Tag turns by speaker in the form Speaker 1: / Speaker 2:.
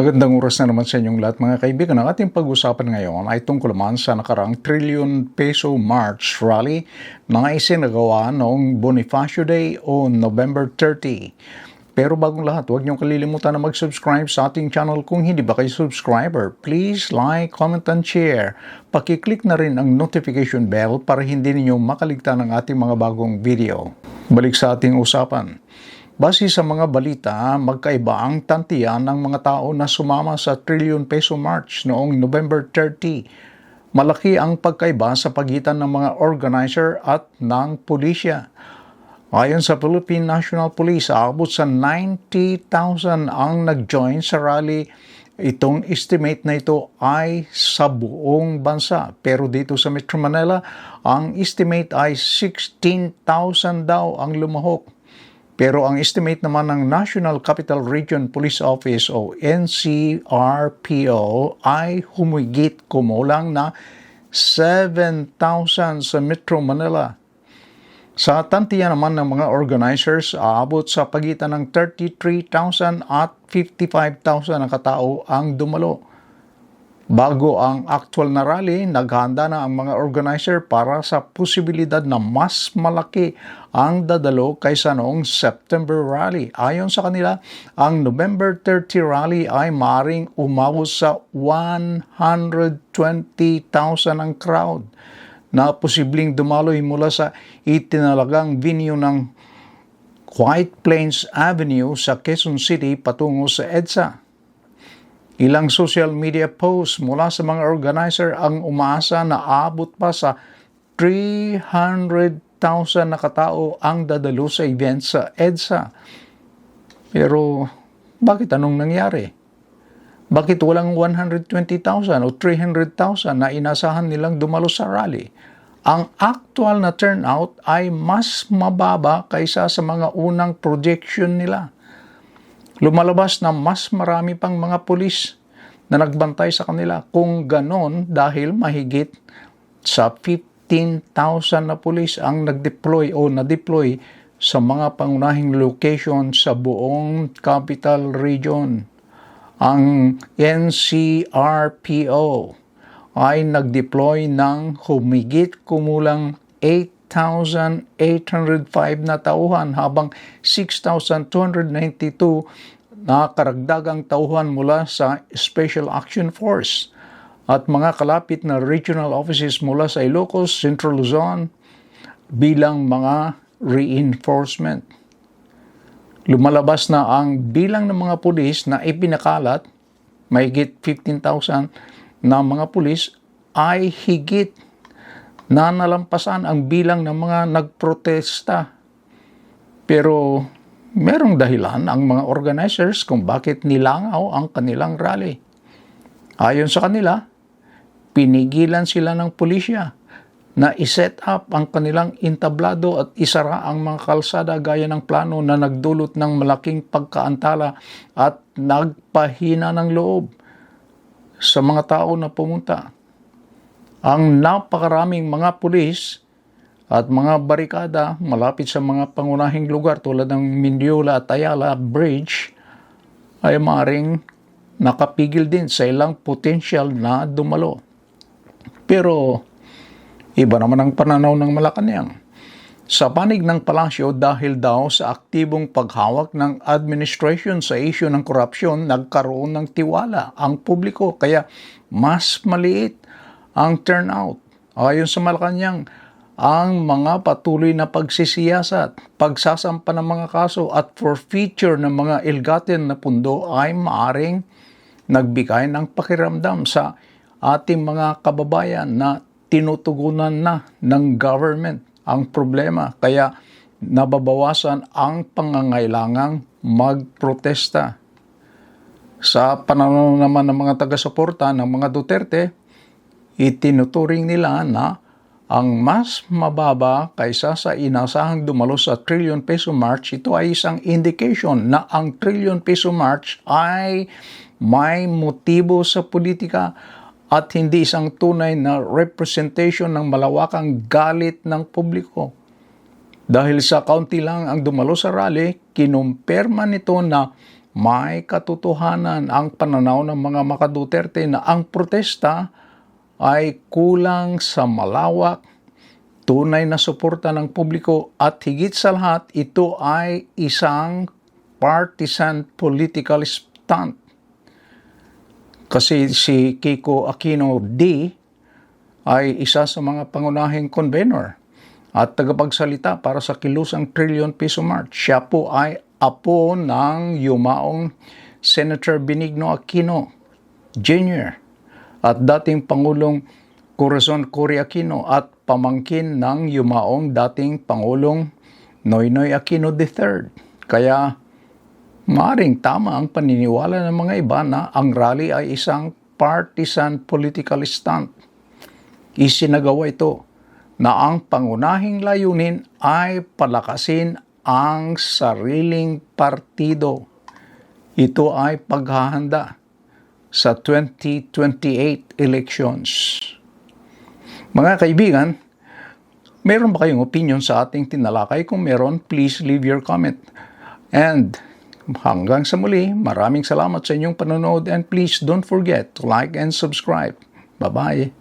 Speaker 1: Magandang oras na naman sa inyong lahat mga kaibigan. Ang ating pag-usapan ngayon ay tungkol naman sa nakaraang trillion peso March rally na isinagawa noong Bonifacio Day o November 30. Pero bagong lahat, huwag niyong kalilimutan na mag-subscribe sa ating channel kung hindi ba kayo subscriber. Please like, comment, and share. Pakiclick na rin ang notification bell para hindi ninyo makaligtan ng ating mga bagong video. Balik sa ating usapan. Base sa mga balita, magkaiba ang tantiyan ng mga tao na sumama sa Trillion Peso March noong November 30. Malaki ang pagkaiba sa pagitan ng mga organizer at ng pulisya. Ayon sa Philippine National Police, aabot sa 90,000 ang nag-join sa rally. Itong estimate na ito ay sa buong bansa. Pero dito sa Metro Manila, ang estimate ay 16,000 daw ang lumahok. Pero ang estimate naman ng National Capital Region Police Office o NCRPO ay humigit kumulang na 7,000 sa Metro Manila. Sa tantiyan naman ng mga organizers, aabot sa pagitan ng 33,000 at 55,000 na katao ang dumalo. Bago ang actual na rally, naghanda na ang mga organizer para sa posibilidad na mas malaki ang dadalo kaysa noong September rally. Ayon sa kanila, ang November 30 rally ay maring umabot sa 120,000 ang crowd na posibleng dumaloy mula sa itinalagang venue ng White Plains Avenue sa Quezon City patungo sa EDSA. Ilang social media posts mula sa mga organizer ang umaasa na abot pa sa 300,000 na katao ang dadalo sa event sa EDSA. Pero bakit anong nangyari? Bakit walang 120,000 o 300,000 na inasahan nilang dumalo sa rally? Ang actual na turnout ay mas mababa kaysa sa mga unang projection nila lumalabas na mas marami pang mga pulis na nagbantay sa kanila. Kung ganon, dahil mahigit sa 15,000 na pulis ang nag-deploy o na-deploy sa mga pangunahing location sa buong capital region. Ang NCRPO ay nag-deploy ng humigit kumulang 8,805 na tauhan habang 6,292 na karagdagang tauhan mula sa Special Action Force at mga kalapit na regional offices mula sa Ilocos, Central Luzon bilang mga reinforcement. Lumalabas na ang bilang ng mga pulis na ipinakalat, mahigit 15,000 na mga pulis ay higit na nalampasan ang bilang ng mga nagprotesta. Pero merong dahilan ang mga organizers kung bakit nilangaw ang kanilang rally. Ayon sa kanila, pinigilan sila ng pulisya na iset up ang kanilang intablado at isara ang mga kalsada gaya ng plano na nagdulot ng malaking pagkaantala at nagpahina ng loob sa mga tao na pumunta ang napakaraming mga pulis at mga barikada malapit sa mga pangunahing lugar tulad ng Mindiola at Ayala Bridge ay maring nakapigil din sa ilang potential na dumalo. Pero iba naman ang pananaw ng Malacanang. Sa panig ng palasyo dahil daw sa aktibong paghawak ng administration sa isyu ng korupsyon, nagkaroon ng tiwala ang publiko kaya mas maliit ang turnout. Ayon sa Malacanang, ang mga patuloy na pagsisiyasat, pagsasampa ng mga kaso at forfeiture ng mga ilgatin na pundo ay maaring nagbigay ng pakiramdam sa ating mga kababayan na tinutugunan na ng government ang problema. Kaya nababawasan ang pangangailangang magprotesta. Sa pananaw naman ng mga taga-suporta ng mga Duterte, itinuturing nila na ang mas mababa kaysa sa inasahang dumalo sa trillion peso march, ito ay isang indication na ang trillion peso march ay may motibo sa politika at hindi isang tunay na representation ng malawakang galit ng publiko. Dahil sa kaunti lang ang dumalo sa rally, kinumpirma nito na may katotohanan ang pananaw ng mga makaduterte na ang protesta ay kulang sa malawak, tunay na suporta ng publiko at higit sa lahat, ito ay isang partisan political stunt. Kasi si Kiko Aquino D ay isa sa mga pangunahing convener at tagapagsalita para sa kilusang trillion piso march. Siya po ay apo ng yumaong Senator Benigno Aquino Jr. at dating Pangulong Corazon Cory Aquino at pamangkin ng yumaong dating Pangulong Noynoy Aquino III. Kaya Maaring tama ang paniniwala ng mga iba na ang rally ay isang partisan political stunt. Isinagawa ito na ang pangunahing layunin ay palakasin ang sariling partido. Ito ay paghahanda sa 2028 elections. Mga kaibigan, meron ba kayong opinion sa ating tinalakay? Kung meron, please leave your comment. And hanggang sa muli, maraming salamat sa inyong panonood and please don't forget to like and subscribe. Bye-bye.